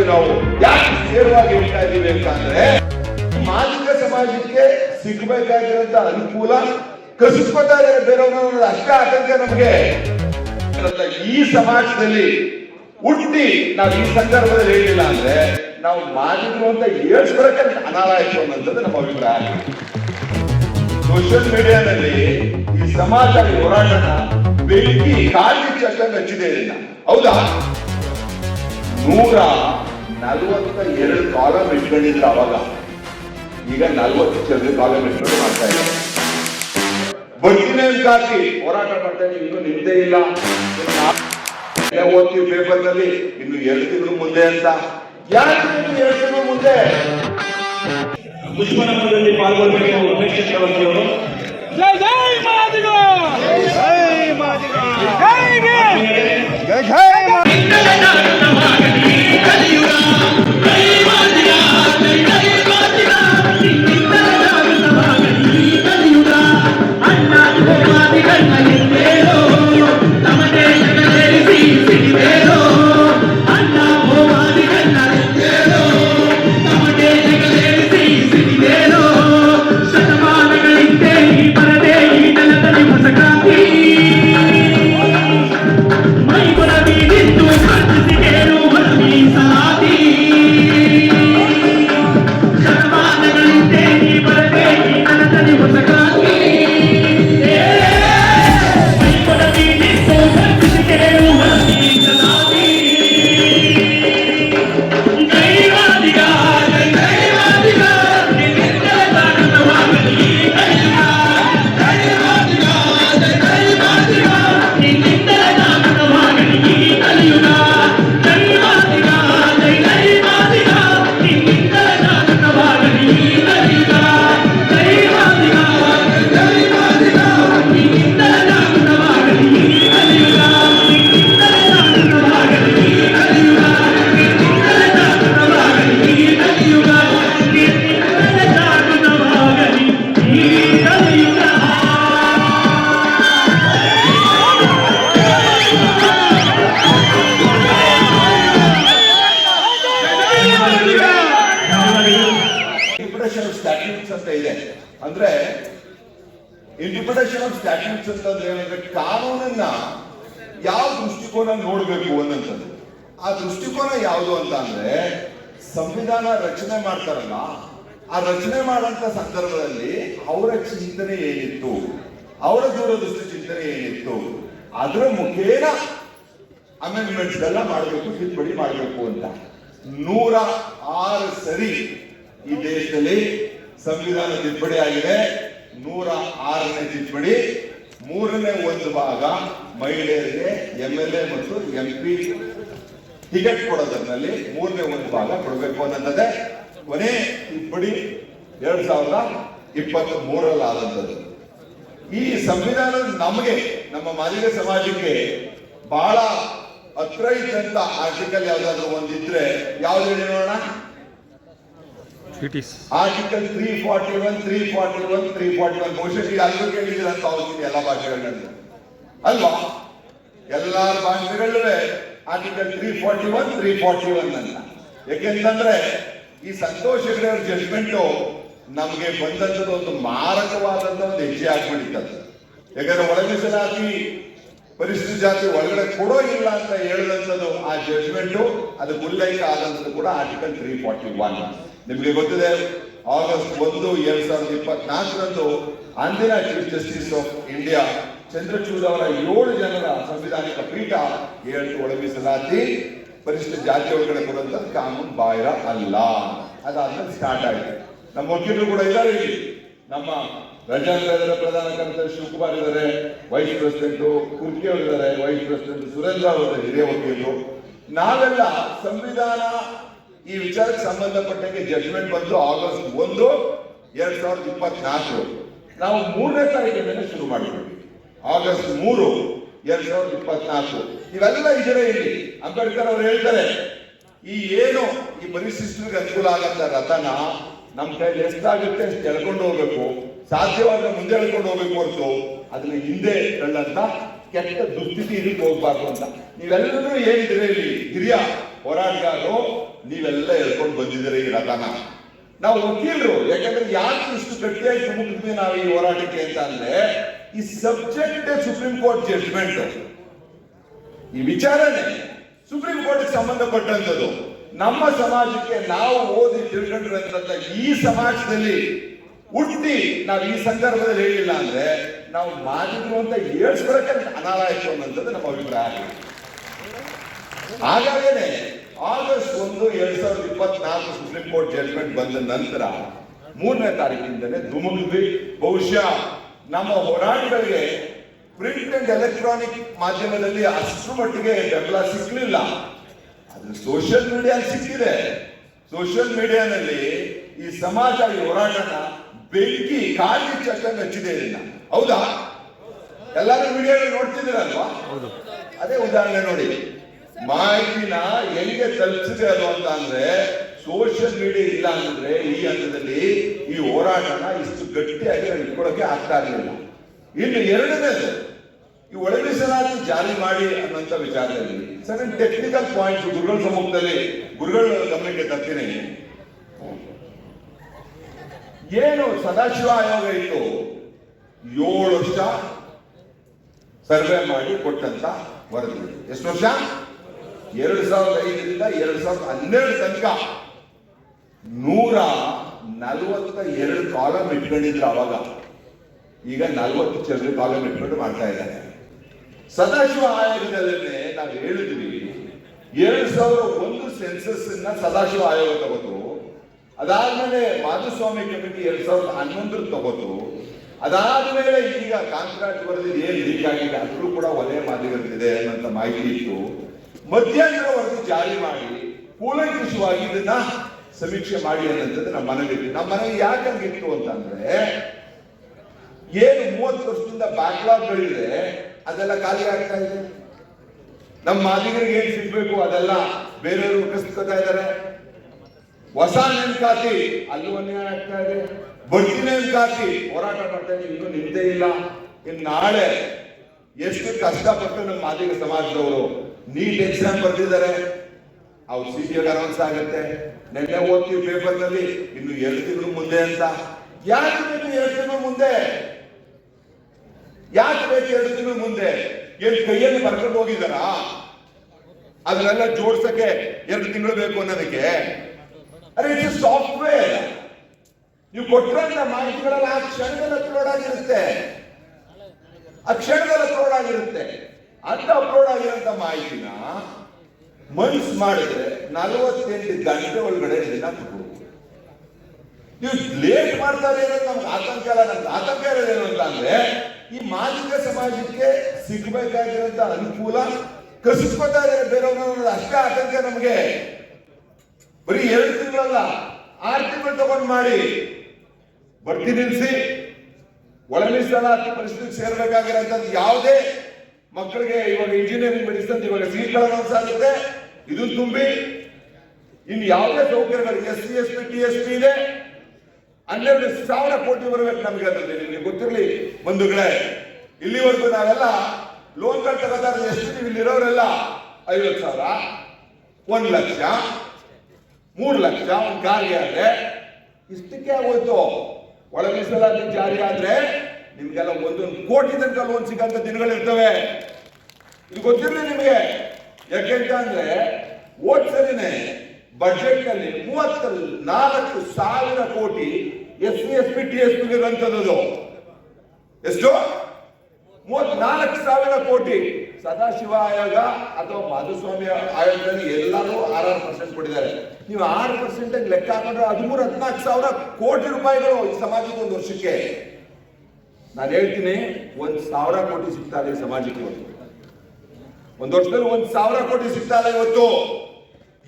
ಇದೀವಿ ನಾವು ಯಾಕೆ ನೇರವಾಗಿ ಹೇಳ್ತಾ ಇದ್ದೀವಿ ಅಂತಂದ್ರೆ ಮಾಲಿಕ ಸಮಾಜಕ್ಕೆ ಸಿಗ್ಬೇಕಾಗಿರೋಂತ ಅನುಕೂಲ ಕಸಿಸ್ಕೊತಾ ಇದ್ದಾರೆ ಬೇರೆಯವ್ರನ್ನ ಅಷ್ಟೇ ಆತಂಕ ನಮ್ಗೆ. ಈ ಸಮಾಜದಲ್ಲಿ ಹುಟ್ಟಿ ನಾವು ಈ ಸಂದರ್ಭದಲ್ಲಿ ಹೇಳಿಲ್ಲ ಅಂದ್ರೆ, ನಾವು ಮಾಡಿದ್ರು ಅಂತ ಹೇಳ್ಸ್ಕೊಳಕ್ಕೆ ಅನಾರಾಯಿತು ಅನ್ನೋದು ನಮ್ಮ ಅಭಿಪ್ರಾಯ ಸೋಷಿಯಲ್ ಮೀಡಿಯಾದಲ್ಲಿ ಈ ಸಮಾಜ ಹೋರಾಟನ ಬೆಂಕಿ ಕಾಲಿ ಚಕ್ಕ ಹಚ್ಚಿದೆ ಹೌದಾ? ನೂರ ನಲವತ್ತ ಎರಡು ಕಾಲಮ್ ಇಟ್ಕೊಂಡಿದ್ರು ಅವಾಗ. ಈಗ ನಲ್ವತ್ತು ಚಂದ್ರ ಕಾಲಮ್ ಇಟ್ಕೊಂಡು ಮಾಡ್ತಾ ಇದ್ದಾರೆ. ಬಡ್ಡಿನೇ ಹಾಕಿ ಹೋರಾಟ ಮಾಡ್ತಾ ಇದ್ದೀವಿ. ಇನ್ನು ನಿಂತೇ ಇಲ್ಲ. ಇನ್ನು ಓದ್ತೀವಿ ಪೇಪರ್ನಲ್ಲಿ ಇನ್ನು ಎರಡು ತಿಂಗಳು ಮುಂದೆ ಅಂತ. ಯಾಕೆ ಇನ್ನು ಎರಡು ತಿಂಗಳು ಮುಂದೆ? ದುಷ್ಮನದಲ್ಲಿ ಪಾಲ್ಗೊಳ್ಳಬೇಕು ಉಮೇಶ್ ಚಕ್ರವರ್ತಿ ಅವರು. ಜೈ ಜೈ ಮಾದಿಗ! ಜೈ ಮಾದಿಗ. ಜೈ ಜೈ ಜೈ ಇಂಟರ್ಪ್ರಿಟೇಷನ್ ಆಫ್ ಸ್ಟ್ಯಾಟ್ಯೂಟ್ಸ್ ಅಂತಂದ್ರೆ ಏನಂದ್ರೆ ಕಾನೂನನ್ನ ಯಾವ ದೃಷ್ಟಿಕೋನ ನೋಡಬೇಕು ಅನ್ನೋಂಥದ್ದು. ಆ ದೃಷ್ಟಿಕೋನ ಯಾವುದು ಅಂತ ಅಂದ್ರೆ ಸಂವಿಧಾನ ರಚನೆ ಮಾಡ್ತಾರಲ್ಲ, ಆ ರಚನೆ ಮಾಡಂತ ಸಂದರ್ಭದಲ್ಲಿ ಅವರ ಚಿಂತನೆ ಏನಿತ್ತು, ಅವರ ದೂರದೃಷ್ಟಿ ಚಿಂತನೆ ಏನಿತ್ತು, ಅದರ ಮುಖೇನ ಅಮೆಂಡ್ಮೆಂಟ್ಸ್ ಎಲ್ಲ ಮಾಡಬೇಕು, ತಿದ್ದುಪಡಿ ಮಾಡಬೇಕು ಅಂತ. ನೂರ ಆರು ಸರಿ ಈ ದೇಶದಲ್ಲಿ ಸಂವಿಧಾನ ತಿದ್ದುಪಡಿ ಆಗಿದೆ. ನೂರ ಆರನೇ ತಿದ್ದುಪಡಿ, ಮೂರನೇ ಒಂದು ಭಾಗ ಮಹಿಳೆಯರಿಗೆ ಎಂ ಎಲ್ ಎ ಮತ್ತು ಎಂ ಪಿ ಟಿಕೆಟ್ ಕೊಡೋದ್ರಲ್ಲಿ ಮೂರನೇ ಒಂದು ಭಾಗ ಕೊಡಬೇಕು ಅನ್ನೋದೇ ಕೊನೆ ತಿದ್ದುಪಡಿ ಎರಡ್ ಸಾವಿರದ ಇಪ್ಪತ್ತ್ ಮೂರಲ್ಲಿ ಆದಂಥದ್ದು ಈ ಸಂವಿಧಾನ ನಮಗೆ, ನಮ್ಮ ಮಾಲಿಕ ಸಮಾಜಕ್ಕೆ ಬಹಳ ಹತ್ರ ಇದ್ದಂತ ಆರ್ಟಿಕಲ್ ಯಾವ್ದಾದ್ರು ಒಂದಿದ್ರೆ ಯಾವ್ದು ಹೇಳಿ ನೋಡೋಣ? Article three forty one three forty one three forty one ಬಹುಶಃ ಅಲ್ಲೂ ಎಲ್ಲರೂ ಕೇಳಿದ್ದೀರ ಅಂತ ಹೋಗ್ತೀನಿ ಎಲ್ಲ ಭಾಷೆಗಳಲ್ಲಿ. ಅಲ್ವಾ? ಎಲ್ಲ ಭಾಷೆಗಳೂ article three forty one three forty one ಅಂತ. ಯಾಕೆಂತಂದ್ರೆ, ಈ ಸಂತೋಷ್ ಹೆಗ್ಡೆ ಅವ್ರ ಜಡ್ಜ್ಮೆಂಟ್ ನಮ್ಗೆ ಬಂದಂತದ್ದು ಒಂದು ಮಾರಕವಾದಂತ ಒಂದು ಹೆಜ್ಜೆ ಆಗ್ಬಿಟ್ಟಿತ್ತು ಯಾಕಂದ್ರೆ ಒಳಗಿಸಲಾಗಿ ಪರಿಶಿಷ್ಟ ಜಾತಿ ಒಳಗಡೆ ಕೊಡೋ ಇಲ್ಲ ಅಂತ ಹೇಳಿದಂಥದ್ದು ಆ ಜಡ್ಜ್ಮೆಂಟು ಅದು ಉಲ್ಲೇಖ ಆದಂಥದ್ದು ಕೂಡ ಆರ್ಟಿಕಲ್ ತ್ರೀ ಫಾರ್ಟಿ ಒನ್ ನಿಮಗೆ ಗೊತ್ತಿದೆ ಆಗಸ್ಟ್ ಒಂದು, ಎರಡ್ ಸಾವಿರದ ಇಪ್ಪತ್ನಾಲ್ಕರಂದು ಅಂದಿನ chief justice of India Chandrachud ಅವರ ಏಳು ಜನರ ಸಂವಿಧಾನಿಕ ಪೀಠ ಹೇಳಿ ಒಳಗಿಸಲಾತಿ ಪರಿಶಿಷ್ಟ ಜಾತಿ ಒಳಗಡೆ ಕೊಡುವಂತ ಕಾನೂನು ಬಾಹಿರ ಅಲ್ಲ. ಅದಾದ್ಮೇಲೆ ಸ್ಟಾರ್ಟ್ ಆಗಿದೆ ನಮ್ಮ ವಕೀಲರು ಕೂಡ ಇದ್ದಾರೆ ನಮ್ಮ ರಜಾಂಗದ ಪ್ರಧಾನ ಕಾರ್ಯದರ್ಶಿ ಶಿವಕುಮಾರ್ ಇದ್ದಾರೆ. ವೈಸ್ ಪ್ರೆಸಿಡೆಂಟ್ ಕುರ್ಕಿ ಅವರು ಇದ್ದಾರೆ. ವೈಸ್ ಪ್ರೆಸಿಡೆಂಟ್ ಸುರೇಂದ್ರ ಅವರು ಹಿರಿಯ ವಕೀಲರು. ನಾವೆಲ್ಲ ಸಂವಿಧಾನ ಈ ವಿಚಾರಕ್ಕೆ ಸಂಬಂಧಪಟ್ಟಂಗೆ ಜಡ್ಜ್ಮೆಂಟ್ ಬಂದು ಆಗಸ್ಟ್ ಒಂದು, ಎರಡ್ ಸಾವಿರದ ಇಪ್ಪತ್ನಾಲ್ಕು. ನಾವು ಮೂರನೇ ತಾರೀಕಿನಿಂದ ಶುರು ಮಾಡಿದ್ವಿ. ಆಗಸ್ಟ್ ಮೂರು, ಎರಡ್ ಸಾವಿರದ ಇಪ್ಪತ್ನಾಲ್ಕು. ಇವೆಲ್ಲ ಇದ್ರೆ ಇಲ್ಲಿ. ಅಂಬೇಡ್ಕರ್ ಅವರು ಹೇಳ್ತಾರೆ, ಈ ಏನು ಈ ಪರಿಶಿಷ್ಟರಿಗೆ ಅನುಕೂಲ ಆಗಂತ ರಥನ ನಮ್ಮ ಕೈಲಿ ಎಷ್ಟಾಗುತ್ತೆ ಅಷ್ಟು ಎಳ್ಕೊಂಡು ಹೋಗ್ಬೇಕು. ಸಾಧ್ಯವಾದ್ರೆ ಮುಂದೆ ಹೇಳ್ಕೊಂಡು ಹೋಗ್ಬೇಕು ಹೊರತು. ಅದನ್ನ ಹಿಂದೆ ತಳ್ಳಂತ ಕೆಟ್ಟ ದುಸ್ಥಿತಿ ಇದಕ್ಕೆ ಹೋಗ್ಬಾರ್ದು ಅಂತ. ನೀವೆಲ್ಲರೂ ಏನಿದ್ರೆ ಇಲ್ಲಿ, ಹಿರಿಯ ಹೋರಾಟಗಾರರು, ನೀವೆಲ್ಲ ಹೇಳ್ಕೊಂಡು ಬಂದಿದ್ದೀರಿ ಈ ರಥನ. ನಾವು ವಕೀಲರು, ಯಾಕಂದ್ರೆ ಯಾಕೆ ಇಷ್ಟು ಗಟ್ಟಿಯಾಗಿ ಮುಗಿದ್ವಿ ನಾವು ಈ ಹೋರಾಟಕ್ಕೆ ಅಂತ ಅಂದ್ರೆ, ಈ ಸಬ್ಜೆಕ್ಟ್ ಸುಪ್ರೀಂ ಕೋರ್ಟ್ ಜಡ್ಜ್ಮೆಂಟ್ ಈ ವಿಚಾರಣೆ ಸುಪ್ರೀಂ ಕೋರ್ಟ್ ಸಂಬಂಧಪಟ್ಟಂತದ್ದು ನಮ್ಮ ಸಮಾಜಕ್ಕೆ ನಾವು ಓದಿ ತಿಳ್ಕೊಂಡಿರುವಂತ ಈ ಸಮಾಜದಲ್ಲಿ ಹುಟ್ಟಿ ನಾವು ಈ ಸಂದರ್ಭದಲ್ಲಿ ಹೇಳಿಲ್ಲ ಅಂದ್ರೆ ನಾವು ಮಾಡಿದ್ರು ಅಂತ ಹೇಳ್ಸ್ಕೊಳಕ್ಕೆ ಅನಾರಾಯಕ ಅನ್ನೋದು ನಮ್ಮ ಅಭಿಪ್ರಾಯ ಹಾಗಾಗೇನೆ ಆಗಸ್ಟ್ ಒಂದು ಎರಡ್ ಸಾವಿರದ ಇಪ್ಪತ್ನಾಲ್ಕು ಸುಪ್ರೀಂ ಕೋರ್ಟ್ ಜಡ್ಜ್ಮೆಂಟ್ ಬಂದ ನಂತರ ಮೂರನೇ ತಾರೀಕಿಂದಲೇ ಧುಮುಕಿದ್ವಿ ಬಹುಶಃ ನಮ್ಮ ಹೋರಾಟಗಳಿಗೆ ಪ್ರಿಂಟ್ ಅಂಡ್ ಎಲೆಕ್ಟ್ರಾನಿಕ್ ಮಾಧ್ಯಮದಲ್ಲಿ ಅಷ್ಟು ಮಟ್ಟಿಗೆ ಬೆಂಬಲ ಸಿಗ್ಲಿಲ್ಲ. ಅದು ಸೋಷಿಯಲ್ ಮೀಡಿಯಾ ಸಿಕ್ಕಿದೆ. ಸೋಷಿಯಲ್ ಮೀಡಿಯಾನಲ್ಲಿ ಈ ಸಮಾಜ ಈ ಹೋರಾಟನ ಬೆಂಕಿ ಕಾಲಿ ಚಟ್ಟಂಗ್ ಹಚ್ಚಿದೆ ಇದನ್ನ ಹೌದಾ? ಎಲ್ಲರೂ ವಿಡಿಯೋ ನೋಡ್ತಿದ್ದೀರಲ್ವಾ? ಅದೇ ಉದಾಹರಣೆ ನೋಡಿ. ಮಾಹಿತಿನ ಹೆಂಗೆ ತಲುಪಿಸಿದೆ ಅದು ಅಂತ ಅಂದ್ರೆ ಸೋಷಿಯಲ್ ಮೀಡಿಯಾ ಇಲ್ಲ ಅಂದ್ರೆ ಈ ಹಂತದಲ್ಲಿ ಈ ಹೋರಾಟನ ಇಷ್ಟು ಗಟ್ಟಿಯಾಗಿ ಇಟ್ಕೊಳ್ಳೋಕೆ ಆಗ್ತಾ ಇರಲಿಲ್ಲ. ಇನ್ನು ಎರಡನೇದು ಈ ಒಳ ಮೀಸಲಾತಿ ಜಾರಿ ಮಾಡಿ ಅನ್ನೋಂಥ ವಿಚಾರದಲ್ಲಿ. ಸರ್ ಟೆಕ್ನಿಕಲ್ ಪಾಯಿಂಟ್ಸ್ ಗುರುಗಳ ಸಮ್ಮುಖದಲ್ಲಿ ಗುರುಗಳ ಗಮನಕ್ಕೆ ತರ್ತೀನಿ. ಏನು ಸದಾಶಿವ ಆಯೋಗ ಇತ್ತು? ಏಳು ವರ್ಷ ಸರ್ವೆ ಮಾಡಿ ಕೊಟ್ಟಂತ ವರದಿ ಎಷ್ಟು ವರ್ಷ? ಎರಡು ಸಾವಿರದ ಐದರಿಂದ ಎರಡು ಸಾವಿರದ ಹನ್ನೆರಡು ತನಕ ನೂರ ನಲವತ್ತ ಎರಡು ಕಾಲಮ್ ಇಟ್ಕೊಂಡಿದ್ರು ಅವಾಗ. ಈಗ ನಲವತ್ತು ಚದರಿ ಕಾಲಮ್ ಇಟ್ಕೊಂಡು ಮಾಡ್ತಾ ಇದ್ದಾರೆ. ಸದಾಶಿವ ಆಯೋಗದಲ್ಲೇ ನಾವು ಹೇಳಿದ್ವಿ, ಎರಡು ಸಾವಿರ ಒಂದು ಸೆನ್ಸಸ್ ಸದಾಶಿವ ಆಯೋಗ ತಗೋತು ಅದಾದ್ಮೇಲೆ ಮಾಧುಸ್ವಾಮಿ ಕಮಿಟಿ ಎರಡ್ ಸಾವಿರದ ಹನ್ನೊಂದರ ತಗೋತು. ಅದಾದ್ಮೇಲೆ ಈಗ ಕಾಂಕ್ರಾಟ್ ವರದಿ ಏನು ಲೀಕ್ ಆಗಿದೆ? ಅದ್ರೂ ಕೂಡ ಒಲೆ ಮಾಧ್ಯಮದಲ್ಲಿದೆ ಅನ್ನೋಂಥ ಮಾಹಿತಿ ಇತ್ತು. ಮಧ್ಯಂತರ ವರದಿ ಜಾರಿ ಮಾಡಿ, ಕೂಲಂಕುಷವಾಗಿ ಇದನ್ನ ಸಮೀಕ್ಷೆ ಮಾಡಿ ಅನ್ನೋಂಥದ್ದು ನಮ್ಮ ಇತ್ತು. ನಮ್ಮ ಮನವಿ ಯಾಕೆ ಹಂಗಿತ್ತು ಅಂತಂದ್ರೆ, ಏನು ಮೂವತ್ತು ವರ್ಷದಿಂದ ಬ್ಯಾಕ್ಲಾಗ್ಗಳಿದೆ ಅದೆಲ್ಲ ಖಾಲಿ ಆಗ್ತಾ ಇದೆ. ನಮ್ಮ ಮಾದಿಗರಿಗೆ ಏನ್ ಸಿಗ್ಬೇಕು ಅದೆಲ್ಲ ಬೇರೆಯವರು ಕಸ್ಕೊತಾ ಇದ್ದಾರೆ. ಹೊಸ ನೇಮಕಾತಿ ಅಲ್ಲೂ ಅನ್ಯಾಯ ಆಗ್ತಾ ಇದೆ. ಬಡ್ತಿ ನೇಮಕಾತಿ ಹೋರಾಟ ಮಾಡ್ತಾ ಇದ್ದೀವಿ ಇನ್ನೂ ನಿಂತೇ ಇಲ್ಲ. ಇನ್ನು ನಾಳೆ ಎಷ್ಟು ಕಷ್ಟಪಟ್ಟು ನಮ್ಮ ಮಾದಿಗ ಸಮಾಜದವರು ನೀಟ್ ಎಕ್ಸಾಮ್ ಬರ್ತಿದ್ದಾರೆ ಅವ್ರು ಸಿ ಟಿ ಅನೌನ್ಸ್ ಆಗುತ್ತೆ. ನೆನ್ನೆ ಓದ್ತೀವಿ ಪೇಪರ್ನಲ್ಲಿ. ಇನ್ನು ಎರಡು ತಿಂಗಳು ಮುಂದೆ ಅಂತ. ಯಾಕೆ ಬೇಕು ಎರಡು ತಿಂಗಳು ಮುಂದೆ? ಯಾಕೆ ಬೇಕು ಎರಡು ತಿಂಗಳು ಮುಂದೆ? ಏನ್ ಕೈಯಲ್ಲಿ ಬರ್ಕೊಂಡು ಹೋಗಿದಾರಾ ಅದನ್ನೆಲ್ಲ ಜೋಡ್ಸಕ್ಕೆ ಎರಡು ತಿಂಗಳು ಬೇಕು ಅನ್ನೋದಕ್ಕೆ. ಅರೆ, ಇದು ಸಾಫ್ಟ್ವೇರ್ ನೀವು ಕೊಟ್ಟಿರೋಂಥ ಮಾಹಿತಿಗಳೆಲ್ಲ ಆ ಕ್ಷಣದಲ್ಲಿ ಅಪ್ಲೋಡ್ ಆಗಿರುತ್ತೆ. ಆ ಕ್ಷಣದಲ್ಲಿ ಅಪ್ಲೋಡ್ ಆಗಿರುತ್ತೆ. ಅಂತ ಅಪ್ಲೋಡ್ ಆಗಿರೋಂಥ ಮಾಹಿತಿನ ಮನ್ಸ್ ಮಾಡಿದ್ರೆ ನಲವತ್ತೆಂಟು ಗಂಟೆ ಒಳಗಡೆ ಕೊಡ್ಬೋದು. ನೀವು ಲೇಟ್ ಮಾಡ್ತಾರೆ ಅನ್ನೋದು ನಮ್ಗೆ ಆತಂಕ ಇಲ್ಲ. ನಮ್ಗೆ ಆತಂಕ ಇರೋದೇನು ಅಂತ ಅಂದ್ರೆ, ಈ ಮಾಲಿಕ ಸಮಾಜಕ್ಕೆ ಸಿಗ್ಬೇಕಾಗಿರೋಂಥ ಅನುಕೂಲ ಕಸಿಸ್ಕೊತಾರೆ ಬೇರೆ ಅಷ್ಟೇ ಆತಂಕ ನಮಗೆ. ಬರೀ ಎರಡು ತಿಂಗಳಲ್ಲ, ಆರು ತಿಂಗಳು ತಗೊಂಡು ಮಾಡಿ. ಬಡ್ತಿ ನಿಲ್ಲಿಸಿ ಒಳ ಮೀಸಲಾತಿ ಪರಿಸ್ಥಿತಿ ಸೇರ್ಬೇಕಾಗಿರೋಂಥದ್ದು ಯಾವುದೇ ಮಕ್ಕಳಿಗೆ ಇವಾಗ ಇಂಜಿನಿಯರಿಂಗ್ ಮೆಡಿಸಿನ್ ಇವಾಗ ಸೀಟ್ಗಳನ್ನು ಆಗುತ್ತೆ ಇದು ತುಂಬಿ. ಇನ್ನು ಯಾವುದೇ ಸೌಕರ್ಯಗಳು S C, S P, T S P ಇದೆ. ಹನ್ನೆರಡು ಸಾವಿರ ಕೋಟಿ ಬರಬೇಕು ನಮಗೆ ಅದರಲ್ಲಿ. ನಿಮಗೆ ಗೊತ್ತಿರಲಿ ಬಂಧುಗಳೇ. ಇಲ್ಲಿವರೆಗೂ ನಾವೆಲ್ಲ ಲೋನ್ಗಳು ತಗೋತಾರೆ ಎಷ್ಟು? ನೀವು ಇಲ್ಲಿರೋರೆಲ್ಲ ಐವತ್ತು ಸಾವಿರ. ಒಂದು ಲಕ್ಷ. ಮೂರು ಲಕ್ಷ, ಒಂದು ಕಾರ್ಗೆ ಆದ್ರೆ ಇಷ್ಟಕ್ಕೆ ಆಗೋಯ್ತು. ಒಳ ಮೀಸಲಾತಿ ಜಾರಿ ಆದ್ರೆ ನಿಮ್ಗೆಲ್ಲ ಒಂದೊಂದು ಕೋಟಿ ತನಕ ಲೋನ್ ಸಿಗಂತ ದಿನಗಳಿರ್ತವೆ ಇದು ಗೊತ್ತಿರಲಿ ನಿಮಗೆ? ಯಾಕೆಂತ ಅಂದ್ರೆ ಸರಿನೇ ಬಜೆಟ್ನಲ್ಲಿ ಮೂವತ್ತ ನಾಲ್ಕು ಸಾವಿರ ಕೋಟಿ S C, S P, T, S P ಎಷ್ಟು? ಮೂವತ್ನಾಲ್ಕು ಸಾವಿರ ಕೋಟಿ. ಸದಾಶಿವ ಆಯೋಗ ಅಥವಾ ಮಾಧುಸ್ವಾಮಿ ಆಯೋಗದಲ್ಲಿ ಎಲ್ಲರೂ ಆರಾರು ಪರ್ಸೆಂಟ್ ಕೊಟ್ಟಿದ್ದಾರೆ. ನೀವು ಆರು ಪರ್ಸೆಂಟ್ ಲೆಕ್ಕ ಹಾಕೊಂಡ್ರೆ ಹದಿಮೂರು, ಹದಿನಾಲ್ಕು ಸಾವಿರ ಕೋಟಿ ರೂಪಾಯಿಗಳು ಈ ಸಮಾಜಕ್ಕೆ ಒಂದು ವರ್ಷಕ್ಕೆ. ನಾನು ಹೇಳ್ತೀನಿ, ಒಂದ್ ಸಾವಿರ ಕೋಟಿ ಸಿಗ್ತಾ ಇದೆ ಸಮಾಜಕ್ಕೆ ಇವತ್ತು. ಒಂದು ವರ್ಷದಲ್ಲಿ ಒಂದ್ ಸಾವಿರ ಕೋಟಿ ಸಿಗ್ತಾ ಇಲ್ಲ ಇವತ್ತು.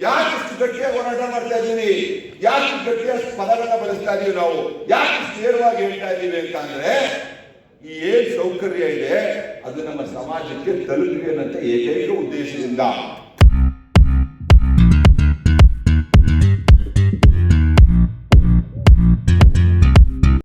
ಯಾಕೆ ಇಷ್ಟು ಹೋರಾಟ ಮಾಡ್ತಾ ಇದ್ದೀವಿ ಯಾಕೆ ಇಷ್ಟು ಗಟ್ಟಿಯಾಗಿ ಪದಗಳನ್ನ ಬಳಸ್ತಾ ಇದೀವಿ ನಾವು? ಯಾಕೆ ನೇರವಾಗಿ ಹೇಳ್ತಾ ಇದ್ದೀವಿ ಅಂತ ಅಂದ್ರೆ, ಈ ಏನ್ ಸೌಕರ್ಯ ಇದೆ ಅದು ನಮ್ಮ ಸಮಾಜಕ್ಕೆ ತಲುಪಲಿ ಅನ್ನಂತ ಏಕೈಕ ಉದ್ದೇಶದಿಂದ.